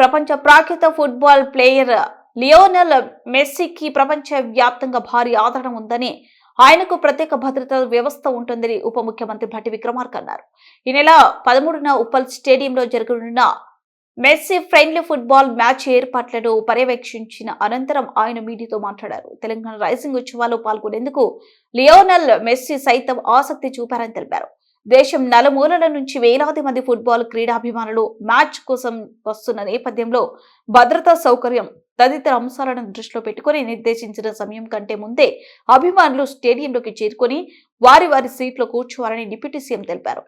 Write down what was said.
ప్రపంచ ప్రాఖ్యత football player Lionel మెస్సీకి ప్రపంచ వ్యాప్తంగా భారీ ఆదరణ ఉందని ఆయనకు ప్రత్యేక భద్రతా వ్యవస్థ ఉంటుందని ఉప ముఖ్యమంత్రి భట్టి విక్రమార్క అన్నారు. ఈ నెల పదమూడున ఉప్పల్ స్టేడియంలో జరగనున్న మెస్సీ ఫ్రెండ్లీ ఫుట్బాల్ మ్యాచ్ ఏర్పాట్లను పర్యవేక్షించిన అనంతరం ఆయన మీడియాతో మాట్లాడారు. తెలంగాణ రైసింగ్ ఉత్సవాల్లో పాల్గొనేందుకు లియోనల్ మెస్సీ సైతం ఆసక్తి చూపారని తెలిపారు. దేశం నలుమూలల నుంచి వేలాది మంది ఫుట్బాల్ క్రీడాభిమానులు మ్యాచ్ కోసం వస్తున్న నేపథ్యంలో భద్రతా సౌకర్యం తదితర అంశాలను దృష్టిలో పెట్టుకుని నిర్దేశించిన సమయం కంటే ముందే అభిమానులు స్టేడియంలోకి చేరుకొని వారి వారి సీట్లో కూర్చోవాలని డిప్యూటీ సీఎం తెలిపారు.